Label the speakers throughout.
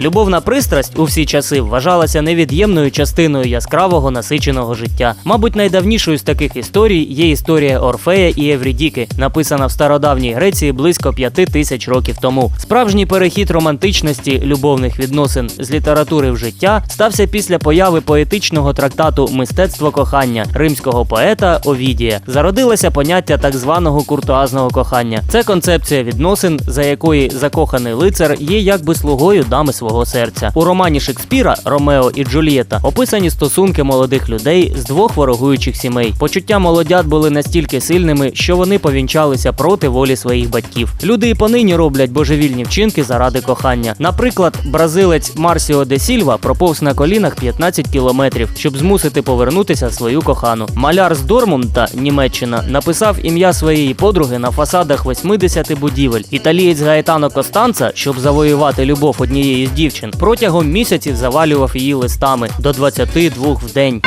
Speaker 1: Любовна пристрасть у всі часи вважалася невід'ємною частиною яскравого насиченого життя. Мабуть, найдавнішою з таких історій є історія Орфея і Еврідіки, написана в стародавній Греції близько п'яти тисяч років тому. Справжній перехід романтичності любовних відносин з літератури в життя стався після появи поетичного трактату Мистецтво кохання римського поета Овідія. Зародилося поняття так званого куртуазного кохання. Це концепція відносин, за якої закоханий лицар є якби слугою дами свого серця. У романі Шекспіра Ромео і Джульєта описані стосунки молодих людей з двох ворогуючих сімей. Почуття молодят були настільки сильними, що вони повінчалися проти волі своїх батьків. Люди і понині роблять божевільні вчинки заради кохання. Наприклад, бразилець Марсіо де Сільва проповз на колінах 15 кілометрів, щоб змусити повернутися свою кохану. Маляр з Дормунта, Німеччина, написав ім'я своєї подруги на фасадах 80 будівель. Італієць Гаетано Костанца, щоб завоювати любов однієї з дівчин, протягом місяців завалював її листами до 22 в день.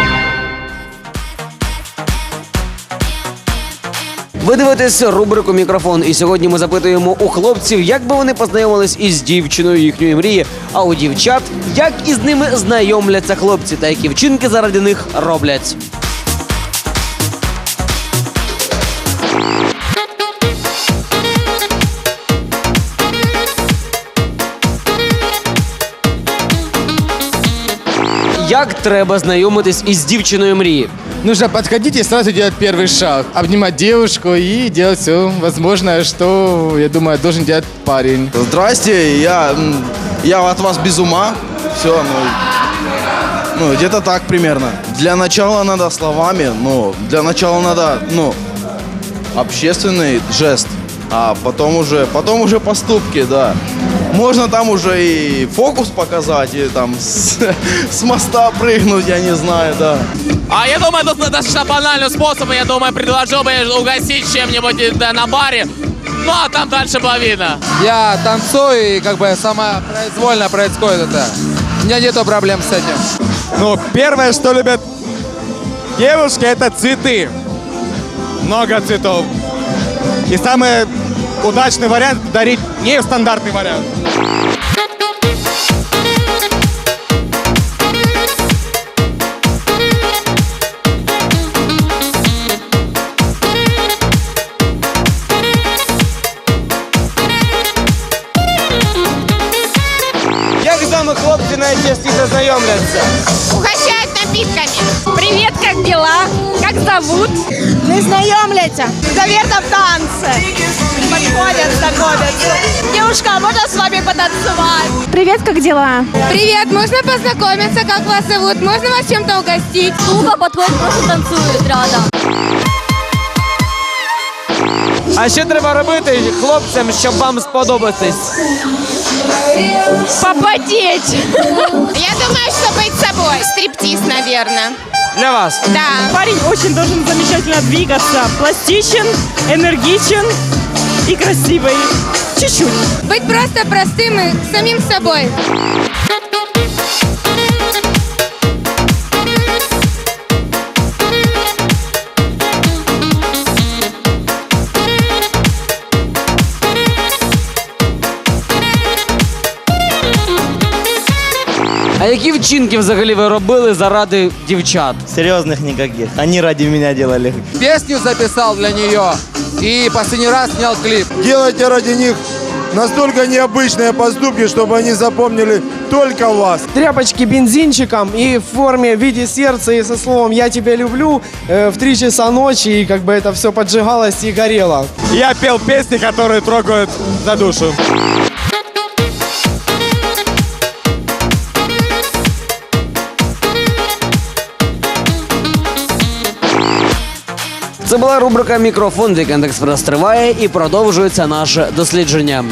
Speaker 2: Ви дивитесь рубрику Мікрофон, і сьогодні ми запитуємо у хлопців, як би вони познайомились із дівчиною їхньої мрії, а у дівчат, як із ними знайомляться хлопці та які вчинки заради них роблять. Як треба знайомитись із дівчиною мрії?
Speaker 3: Нужно подходить и сразу делать первый шаг. Обнимать девушку и делать все возможное, что, я думаю, должен делать парень.
Speaker 4: Здрасте, я, м, я от вас без ума. Все, ну, ну, где-то так примерно. Для начала надо словами, ну, для начала надо, ну, общественный жест, а потом уже, потом уже поступки, да. Можно там уже и фокус показать, и там с, с моста прыгнуть, я не знаю, да.
Speaker 5: А я думаю, тут достаточно банальным способом, я думаю, предложил бы угостить чем-нибудь э, да, на баре. Ну, а там дальше было видно.
Speaker 6: Я танцую, и как бы самопроизвольно происходит это. У меня нету проблем с этим.
Speaker 7: Ну, первое, что любят девушки, это цветы. Много цветов. И самый удачный вариант – дарить не стандартный вариант.
Speaker 2: Як хлопці найчастіше знайомляться?
Speaker 8: Угощают напитками. Привет, как дела? Как зовут? Не знайомляться. Наверное, в танце. Подходят, знакомятся. Девушка, а можно с вами потанцевать?
Speaker 9: Привет, как дела?
Speaker 8: Привет, можно познакомиться, как вас зовут? Можно вас чем-то угостить? Клуба подходит, просто танцуют рядом.
Speaker 2: А що треба робити хлопцям, щоб вам сподобатись?
Speaker 8: Попотеть. Я думаю, что быть собой. Стриптиз, наверное.
Speaker 2: Для вас.
Speaker 8: Да.
Speaker 9: Парень очень должен замечательно двигаться. Пластичен, энергичен и красивый. Чуть-чуть.
Speaker 8: Быть просто простым и самим собой.
Speaker 2: А які вчинки взагалі ви робили заради дівчат?
Speaker 10: Серьезных никаких. Они ради меня делали.
Speaker 6: Песню записал для нее и последний раз снял клип.
Speaker 7: Делайте ради них настолько необычные поступки, чтобы они запомнили только вас.
Speaker 11: тряпочки бензинчиком и в форме в виде сердца и со словом «я тебя люблю» э, в 3 часа ночи, и как бы это все поджигалось и горело.
Speaker 7: Я пел песни, которые трогают за душу.
Speaker 2: Це була рубрика Мікрофон. Вікенд Експрес триває і продовжується наше дослідження.